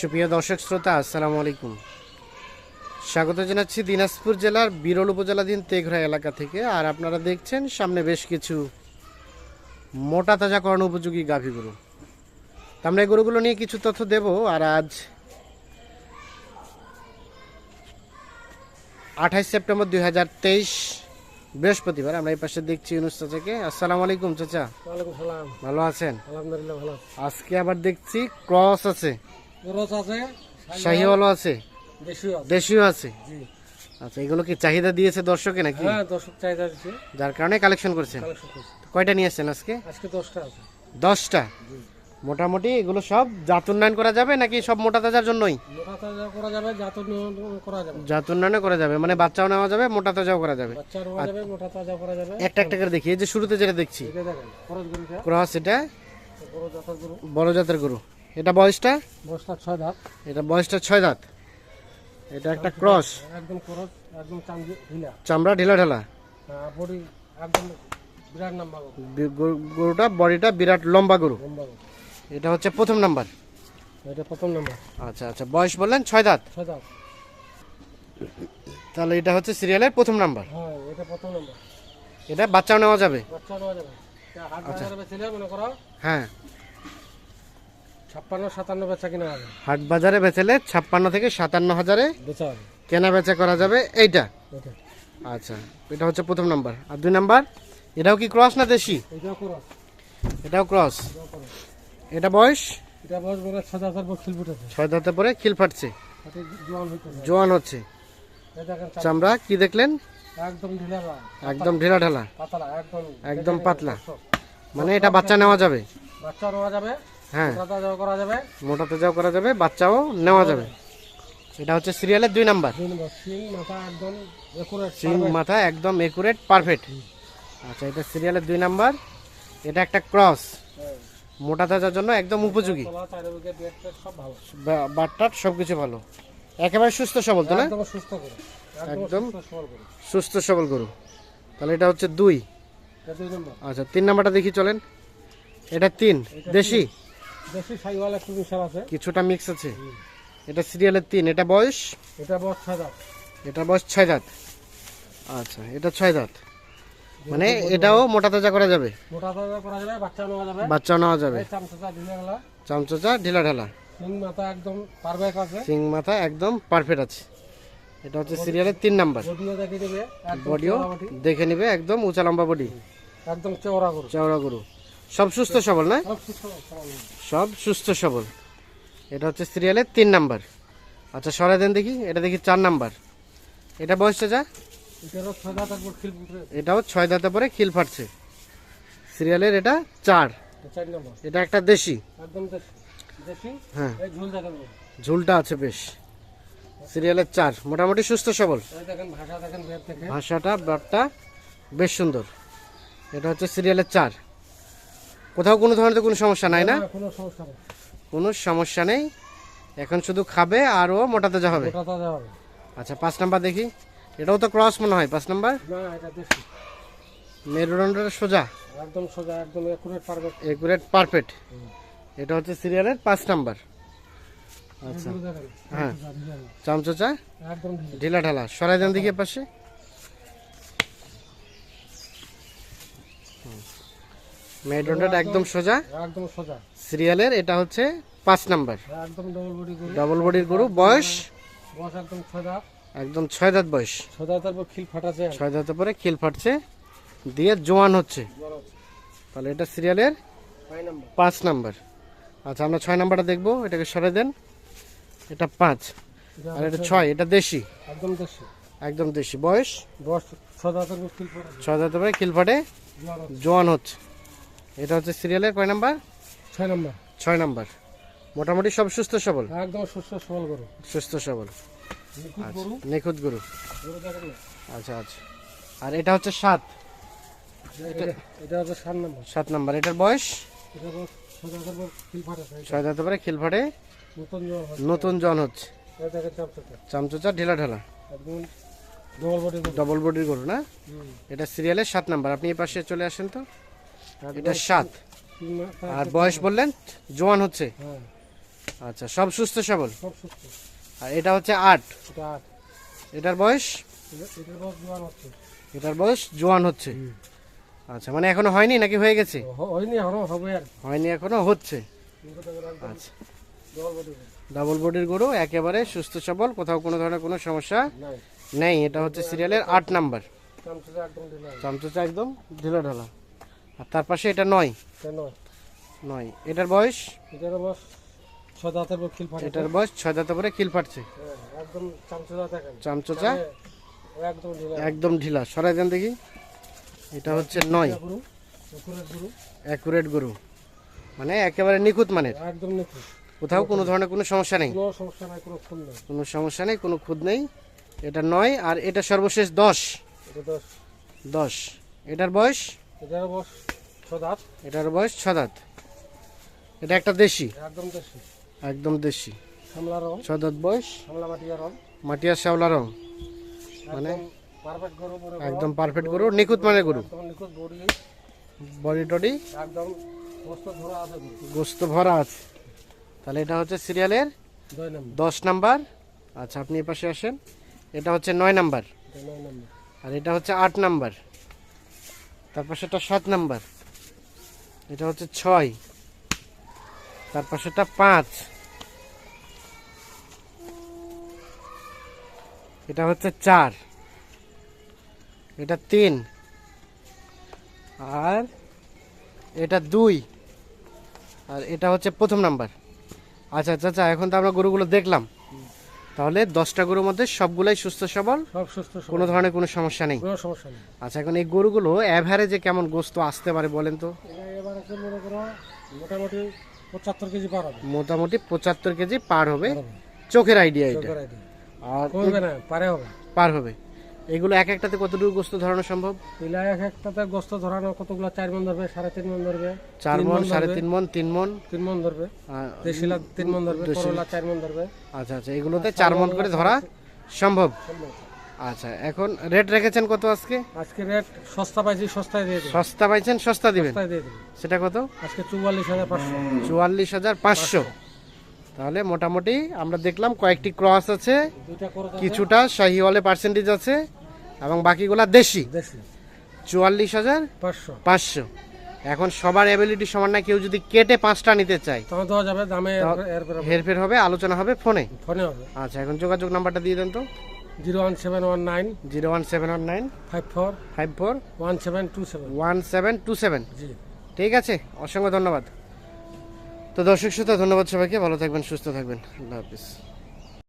সুপ্রিয় দর্শক শ্রোতা আসসালামু আলাইকুম। স্বাগত জানাচ্ছি দিনাজপুর জেলার বিরল উপজেলাধীন তেঘরা এলাকা থেকে আর আপনারা দেখছেন সামনে বেশ কিছু মোটা তাজা তাজাকরণ উপযোগী গাভী গরু। আমরা এই গরুগুলো নিয়ে কিছু তথ্য দেব আর আজ আঠাইশ সেপ্টেম্বর দুই হাজার তেইশ বৃহস্পতিবার। আমরা এই পাশে দেখছি ইউনুস চাচাকে। আসসালামু আলাইকুম চাচা। ভালো আছেন? আলহামদুলিল্লাহ ভালো আজকে আবার দেখছি ক্রস আছে। খরচ আছে শাহিওয়ালও আছে? দেশীয় আছে। জি। আচ্ছা এগুলো কি চাহিদা দিয়েছে দর্শকে নাকি? হ্যাঁ দর্শক চাহিদা দিচ্ছে যার কারণে কালেকশন করছেন? কালেকশন করছে। কয়টা নিয়ে আসছেন আজকে? আজকে দশটা আছে। দশটা? মোটামুটি এগুলো সব জাত উন্নয়ন করা যাবে নাকি সব মোটা তাজার জন্যই? মোটা তাজা করা যাবে জাত উন্নয়ন করা যাবে। জাত উন্নয়নও করা যাবে মানে বাচ্চাও নেওয়া যাবে মোটা তাজাও করা যাবে। বাচ্চা নেওয়া যাবে মোটা তাজা করা যাবে। একটা একটা করে দেখি এই যে শুরুতে যেটা দেখছি। ক্রস এটা? বড় জাতের গরু। বড় জাতের গরু। এটা বয়সটা? বয়সটা ছয় দাঁত। এটা বয়সটা ছয় দাঁত। এটা একটা ক্রস। একদম খরচ একদম ঢিলা। চামড়া ঢিলা ঢালা। বডি একদম বিরাট নাম্বার গরু। গরুটা বডিটা বিরাট লম্বা গরু। এটা হচ্ছে প্রথম নাম্বার। এটা প্রথম নাম্বার। আচ্ছা আচ্ছা বয়স বললেন ছয় দাঁত। ছয় ধাপ তাহলে এটা হচ্ছে সিরিয়ালের প্রথম নাম্বার। হ্যাঁ এটা প্রথম নাম্বার। এটা বাচ্চাও নেওয়া যাবে। বাচ্চা নেওয়া যাবে। মনে করো? হ্যাঁ। ছাপ্পান্ন সাতান্ন বেচা কিনা হবে। হাট বাজারে বেচেলে ছাপ্পান্ন থেকে সাতান্ন হাজারে বেচা হবে। কেনা বেচা করা যাবে এইটা। আচ্ছা এটা হচ্ছে প্রথম নাম্বার। আর দুই নাম্বার এটাও কি ক্রস না দেশি? এটাও ক্রস। এটা বয়স? এটা বয়স বলে ছয় হাজার বছর খিল ফুটেছে। ছয় দাঁতে পরে খিল ফাটছে। জোয়ান হচ্ছে। চামড়া। কি দেখলেন? একদম ঢিলা একদম ঢেলা একদম। পাতলা। মানে এটা বাচ্চা নেওয়া যাবে। বাচ্চা নেওয়া যাবে। হ্যাঁ। মোটা তাজাও করা যাবে। মোটা তেজাও করা যাবে বাচ্চাও নেওয়া যাবে। এটা হচ্ছে সিরিয়ালের দুই নাম্বার। সিং মাথা একদম একুরেট পারফেক্ট আচ্ছা এটা সিরিয়ালের দুই নাম্বার। এটা একটা ক্রস মোটা তাজার জন্য একদম উপযোগী। বেড সব সবকিছু ভালো। একেবারে সুস্থ সবল তো না? একদম সুস্থ সবল গরু। তাহলে এটা হচ্ছে দুই। আচ্ছা তিন নাম্বারটা দেখি চলেন। এটা তিন। দেশি? দেশি সাইওয়াল একটু মিশাল আছে। কিছুটা মিক্স আছে। এটা সিরিয়ালের তিন এটা বয়স? এটা বয়স ছয় দাঁত। এটা বয়স ছয় দাঁত। আচ্ছা এটা ছয় দাঁত। মানে এটাও মোটা তাজা করা যাবে? মোটা তাজা করা যাবে বাচ্চা নেওয়া যাবে। বাচ্চাও নেওয়া যাবে। চামচা ঢিলা গেলা চামচোচা ঢিলা ঢালা। সিং মাথা একদম পারবেক আছে। সিং মাথা একদম পারফেক্ট আছে। এটা হচ্ছে সিরিয়ালের তিন নাম্বার। বডিও দেখে নিবে একদম উঁচা লম্বা বডি। একদম চওড়া গরু। চওড়া গরু। সব সুস্থ সবল না? সব সুস্থ সবল। এটা হচ্ছে সিরিয়ালের তিন নাম্বার আচ্ছা সরাই দেন দেখি। এটা দেখি চার নাম্বার এটা বয়সটা যা? এটাও ছয় দাঁতে পরে খিল ফাটছে। সিরিয়ালের এটা চার। এটা একটা দেশি। হ্যাঁ। ঝুলটা আছে বেশ। সিরিয়ালের চার। মোটামুটি সুস্থ সবল। ভাষাটা ব্যাপটা বেশ সুন্দর। এটা হচ্ছে সিরিয়ালের চার। কোথাও কোনো ধরনের কোনো সমস্যা নাই না? কোনো সমস্যা নেই। কোনো সমস্যা নেই। এখন শুধু খাবে আর ও মোটা তাজা হবে? আচ্ছা পাঁচ নাম্বার দেখি। এটাও তো ক্রস মনে হয় পাঁচ নাম্বার? মেরুদণ্ডের সোজা? একদম সোজা একদম একুরেট পারবে একুরেট পারফেক্ট এটা হচ্ছে সিরিয়ালের পাঁচ নাম্বার। আচ্ছা। হ্যাঁ। চামচোচা। ঢিলা ঢালা। সরাই দেন দিকে পাশে। মেরুদণ্ডটা একদম সোজা। একদম সোজা। সিরিয়ালের এটা হচ্ছে পাঁচ নাম্বার। একদম ডবল বডি গরু। ডাবল বডির গরু বয়স? বয়স একদম ছয় দাঁত। একদম ছয় দাঁত বয়স। ছয় দাঁতের পর খিল ফাটাছে ছয় দাঁতের পরে খিল ফাটছে। দিয়ে জোয়ান হচ্ছে। তাহলে এটা সিরিয়ালের পাঁচ নাম্বার। আচ্ছা আমরা ছয় নাম্বারটা দেখব। এটাকে সরে দেন। এটা পাঁচ। আর এটা ছয়। এটা দেশি। একদম দেশি। একদম দেশি। বয়স? বয়স ছয় দাঁতের পরে খিল ফাটে। জোয়ান হচ্ছে। এটা হচ্ছে সিরিয়ালের কয় নাম্বার? ছয় নম্বর। ছয় নাম্বার। মোটামুটি সব সুস্থ সবল? একদম সুস্থ সবল গরু। সুস্থ সবল। নিখুঁত আচ্ছা গরু। আচ্ছা আচ্ছা। আর এটা হচ্ছে সাত। এটা- এটা হচ্ছে সাত নম্বর। সাত নাম্বার। এটার বয়স? ছয় পর খিল ফাটে নতুন জন হচ্ছে। এটা দেখেন চামচোচা ঢিলা ঢালা। ডবল বডির গরু। না? এটা সিরিয়ালের সাত নাম্বার। আপনি এই পাশে চলে আসেন তো। এটা সাত। মাস- আর বয়স বললেন? জোয়ান হচ্ছে? হ্যাঁ। আচ্ছা সব সুস্থ সবল? আর এটা হচ্ছে আট। এটার বয়স? এটার বয়স জোয়ান হচ্ছে। আচ্ছা মানে এখনও হয়নি নাকি হয়ে গেছে? হয়নি এখনও হবে হয়নি এখনও হচ্ছে। আচ্ছা। ডাবল বডির গরু। একেবারে সুস্থ সবল কোথাও কোনো ধরনের কোনো সমস্যা নেই। এটা হচ্ছে সিরিয়ালের আট নাম্বার। চামচা একদম দিলাম একদম ঢিলা ঢালা। আর তার পাশে এটা নয়। নয়। এটার বয়স? এটার বয়স দাঁতের খিল এটার ছয় দাঁতে করে কিল ফাটছে। হ্যাঁ, একদম দেখেন। চামচোচা? একদম ঢিলা। একদম ঢিলা। সরাই দেন দেখি। এটা হচ্ছে নয়। গুরু অ্যাকুরেট গরু। মানে একেবারে নিখুঁত মানের। একদম নিখুঁত। কোথাও কোনো ধরনের কোনো সমস্যা নেই। কোনো সমস্যা নাই কোনো খুন নাই। কোনো সমস্যা নেই কোনো খুদ নেই। এটা নয় আর এটা সর্বশেষ দশ। দশ। এটার বয়স? এটার বয়স ছ দাঁত। এটার বয়স ছ দাঁত। এটা একটা দেশি? একদম দেশি। একদম দেশি। সামলা রং। ছ দাঁত বয়স? মাটিয়া রং। মাটিয়ার শ্যাওলা রং। মানে একদম পারফেক্ট গরু নিখুঁত মানের গরু। বডি। টডি? একদম গোস্ত ভরা আছে তাহলে এটা হচ্ছে সিরিয়ালের দশ নাম্বার। আচ্ছা আপনি এ পাশে আসেন। এটা হচ্ছে নয় নম্বর। আর এটা হচ্ছে আট নাম্বার। তার পাশেটা সাত নাম্বার। এটা হচ্ছে ছয়। তারপর পাশেটা পাঁচ। এটা হচ্ছে চার। এটা তিন। আর এটা দুই। আর এটা হচ্ছে প্রথম নাম্বার। আচ্ছা আচ্ছা আচ্ছা এখন তো আমরা গরুগুলো দেখলাম। তাহলে দশটা গরুর মধ্যে সবগুলাই সুস্থ সবল? কোন সুস্থ কোনো ধরনের কোনো সমস্যা নেই? আচ্ছা এখন এই গরুগুলো অ্যাভারেজে কেমন গোস্ত আসতে পারে বলেন তো? মোটামুটি পঁচাত্তর কেজি পার হবে। চোখের আইডিয়া এটা। আর হবে। পার হবে। এগুলো এক একটাতে কতটুকু গোস্ত ধরানো সম্ভব? পিলা এক একটাতে গোস্ত ধরানো কতগুলো? চার মন ধরবে সাড়ে তিন মন ধরবে চার মন সাড়ে তিন মন তিন মন? তিন মন ধরবে দেশিলা তিন মন ধরবে করলা চার মন ধরবে। আচ্ছা আচ্ছা এগুলোতে চার মন করে ধরা সম্ভব। আচ্ছা এখন রেট রেখেছেন কত আজকে? আজকে রেট সস্তা পাইছি সস্তায় দিয়ে দেবো। সস্তা পাইছেন সস্তা দিবেন? সেটা কত? আজকে চুয়াল্লিশ হাজার পাঁচশো। চুয়াল্লিশ হাজার পাঁচশো। তাহলে মোটামুটি আমরা দেখলাম কয়েকটি ক্রস আছে কিছুটা শাহিওয়ালে পার্সেন্টেজ আছে। এবং বাকিগুলা দেশি? দেশি। চুয়াল্লিশ হাজার পাঁচশো। পাঁচশো। এখন সবার অ্যাবিলিটি সমান না কেউ যদি কেটে পাঁচটা নিতে চায় তখন দেওয়া যাবে দামে হেরফের হবে আলোচনা হবে ফোনে। ফোনে হবে। আচ্ছা এখন যোগাযোগ নাম্বারটা দিয়ে দেন তো। Zero one seven one nine. Zero one seven one nine. Five four. Five four. One seven two seven. One seven two seven. জি। ঠিক আছে অসংখ্য ধন্যবাদ। তো দর্শক শ্রোতা ধন্যবাদ সবাইকে। ভালো থাকবেন সুস্থ থাকবেন। আল্লাহ হাফিজ।